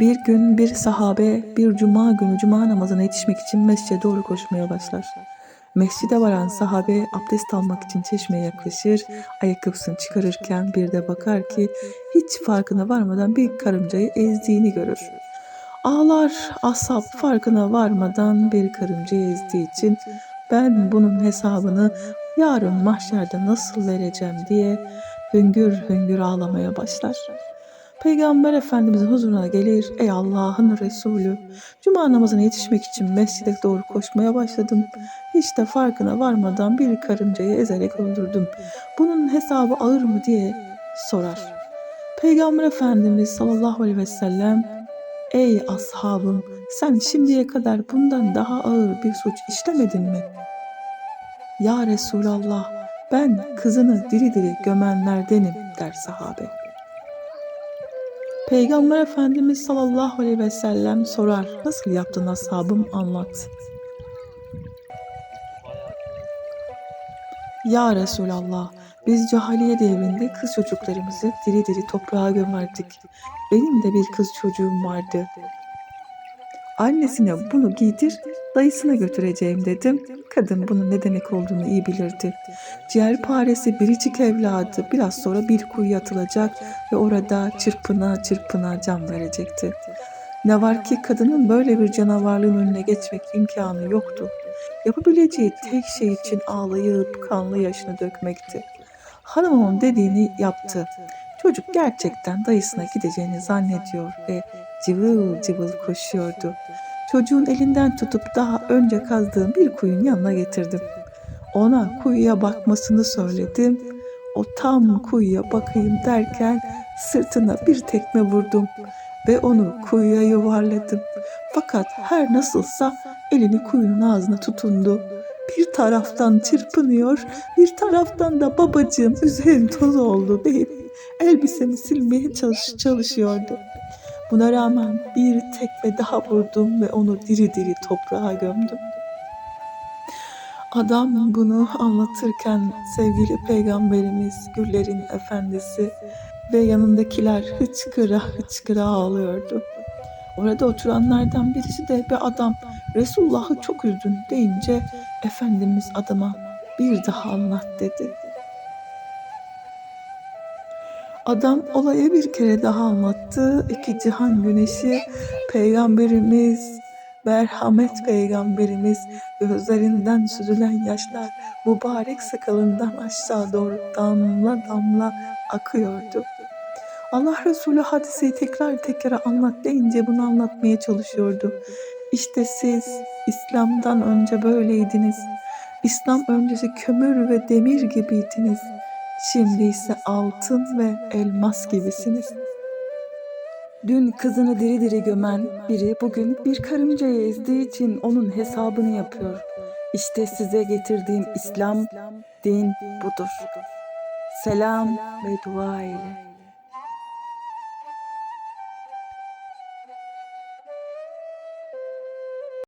Bir gün bir sahabe bir cuma günü cuma namazına yetişmek için mescide doğru koşmaya başlar. Mescide varan sahabe abdest almak için çeşmeye yaklaşır, ayakkabısını çıkarırken bir de bakar ki hiç farkına varmadan bir karıncayı ezdiğini görür. Ağlar ashab farkına varmadan bir karıncayı ezdiği için ben bunun hesabını yarın mahşerde nasıl vereceğim diye hüngür hüngür ağlamaya başlar. Peygamber Efendimizin huzuruna gelir. Ey Allah'ın Resulü, Cuma namazına yetişmek için mescide doğru koşmaya başladım. Hiç de farkına varmadan bir karıncayı ezerek öldürdüm. Bunun hesabı ağır mı diye sorar. Peygamber Efendimiz sallallahu aleyhi ve sellem Ey ashabım sen şimdiye kadar bundan daha ağır bir suç işlemedin mi? Ya Resulallah ben kızını diri diri gömenlerdenim der sahabe. Peygamber Efendimiz sallallahu aleyhi ve sellem sorar. Nasıl yaptın ashabım anlat. Ya Resulallah biz cahiliye devrinde kız çocuklarımızı diri diri toprağa gömerdik. Benim de bir kız çocuğum vardı. Annesine bunu giydir, dayısına götüreceğim dedim. Kadın bunun ne demek olduğunu iyi bilirdi. Ciğerparesi biricik evladı biraz sonra bir kuyuya atılacak ve orada çırpına çırpına can verecekti. Ne var ki kadının böyle bir canavarlığın önüne geçmek imkanı yoktu. Yapabileceği tek şey için ağlayıp kanlı yaşını dökmekti. Hanımın dediğini yaptı. Çocuk gerçekten dayısına gideceğini zannediyor ve cıvıl cıvıl koşuyordu. Çocuğun elinden tutup daha önce kazdığım bir kuyunun yanına getirdim. Ona kuyuya bakmasını söyledim. O tam kuyuya bakayım derken sırtına bir tekme vurdum ve onu kuyuya yuvarladım. Fakat her nasılsa elini kuyunun ağzına tutundu. Bir taraftan çırpınıyor, bir taraftan da babacığım üzerin toz oldu deyip elbisemi silmeye çalış çalışıyordu. Buna rağmen bir tekme daha vurdum ve onu diri diri toprağa gömdüm. Adam bunu anlatırken sevgili peygamberimiz güllerin efendisi ve yanındakiler hıçkıra hıçkıra ağlıyordu. Orada oturanlardan birisi de bir adam Resulullah'ı çok üzdün deyince Efendimiz adama bir daha anlat dedi. Adam olayı bir kere daha anlattı. İki cihan güneşi peygamberimiz, merhamet peygamberimiz gözlerinden süzülen yaşlar mübarek sakalından aşağı doğru damla damla akıyordu. Allah Resulü hadiseyi tekrar tekrar anlat deyince bunu anlatmaya çalışıyordu. İşte siz İslam'dan önce böyleydiniz. İslam öncesi kömür ve demir gibiydiniz. Şimdi ise altın ve elmas gibisiniz. Dün kızını diri diri gömen biri bugün bir karıncayı ezdiği için onun hesabını yapıyor. İşte size getirdiğim İslam, din budur. Selam ve dua ile.